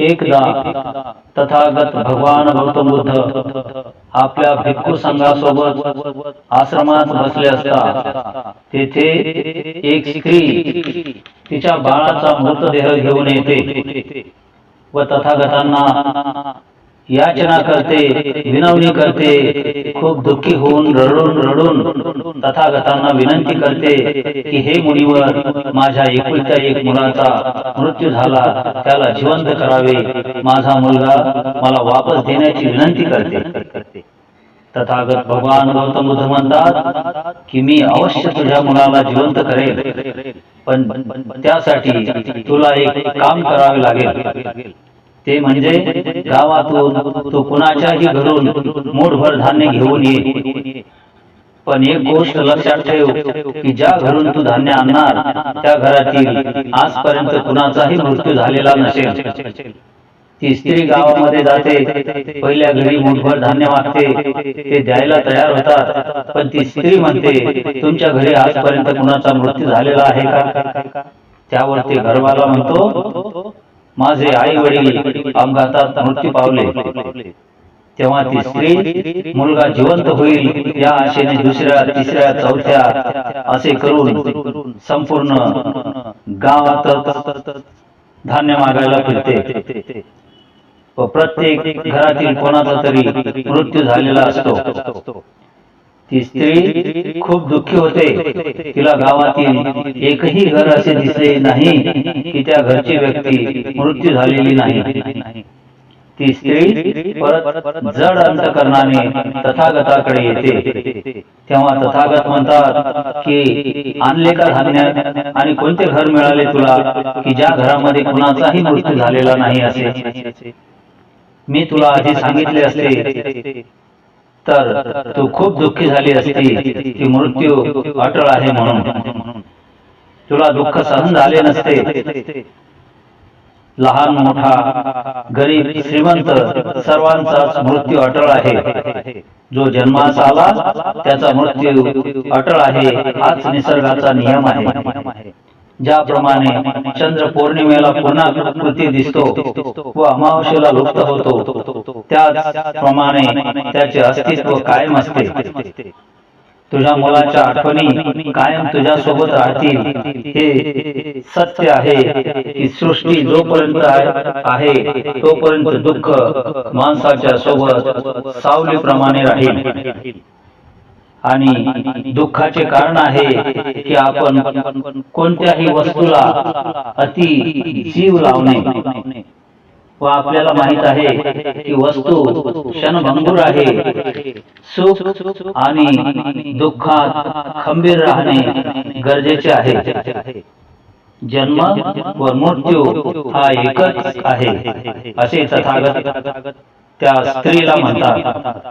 एकदा तथागत भगवान गौतम बुद्ध आपल्या भिक्खू संघासोबत आश्रमात बसले असता तेथे एक स्त्री तिच्या बाळाचा मृतदेह घेऊन येते व तथागतांना याचना करते विनवणी करते खूप दुःखी होऊन रडून रडून तथागतांना विनंती करते की हे मुनिवर माझ्या एकुलत्या एक मुलाचा मृत्यू झाला त्याला जिवंत करावे. माझा मुलगा मला वापस देण्याची विनंती करते. तथागत भगवान गौतम बुद्ध म्हणतात की मी अवश्य तुझ्या मुलाला जिवंत करेल. पण त्यासाठी तुला एक काम करावे लागेल. ते म्हणजे गावातून तू कुणाच्याही घरून मूठभर धान्य घेऊन ये. पण एक गोष्ट लक्षात ठेव की ज्या घरून तू धान्य आणणार त्या घरातील आजपर्यंत कुणाचाही मृत्यू झालेला नसेल. ती स्त्री गावामध्ये जाते पहिल्या घरी मुठभर धान्य मागते ते द्यायला तयार होतात. पण ती स्त्री म्हणते तुमच्या घरी आजपर्यंत कुणाचा मृत्यू झालेला आहे का? त्यावर ते घरवाला म्हणतो माझे आई वडील अपघातात मृत्यू पावले. तेव्हा ती स्त्री मुलगा जिवंत होईल या आशेने दुसऱ्या तिसऱ्या चौथ्या असे करून संपूर्ण गावात धान्य मागायला फिरते. व प्रत्येक घरातील कोणाचा तरी मृत्यू झालेला असतो. ती स्त्री खूप दुःखी होते. तिला गावातील एकही घर असे दिसले नाही की त्या घरची व्यक्ती मृत्यू झालेली नाही. ती स्त्री परत जड अंतकरणाने तथागताकडे येते. तेव्हा तथागत म्हणतात की आणले का धान्य? आणि कोणते घर मिळाले तुला की ज्या घरामध्ये कुणाचाही मृत्यू झालेला नाही असे? मी तुला आधी सांगितले असते तर तू खूप दुःखी झाली असती की मृत्यू अटळ आहे म्हणून. तुला दुःख सहन झाले नसते. लहान मोठा गरीब श्रीमंत सर्वांचाच मृत्यू अटळ आहे. जो जन्मास आला त्याचा मृत्यू अटळ आहे हाच निसर्गाचा नियम आहे. ज्याप्रमाणे चंद्र पौर्णिमेला पुन्हा कृती दिसतो व अमावस्येला लुप्त होतो त्याचप्रमाणे त्याचे अस्तित्व कायम असते. तुझ्या मुलाच्या आठवणी कायम तुझ्या सोबत राहतील. हे सत्य आहे की सृष्टी जोपर्यंत आहे तोपर्यंत दुःख माणसाच्या सोबत सावलीप्रमाणे राहील. आणि दुःखाचे कारण आहे की आपण कोणत्याही वस्तूला अति जीव लावणे व आपल्याला माहीत आहे की वस्तू क्षणभंगूर आहे. सुख आणि दुःखात खंबीर राहणे गरजेचे आहे. जन्म व मृत्यू हा एकच आहे असे तथागत त्या स्त्रीला म्हणतात.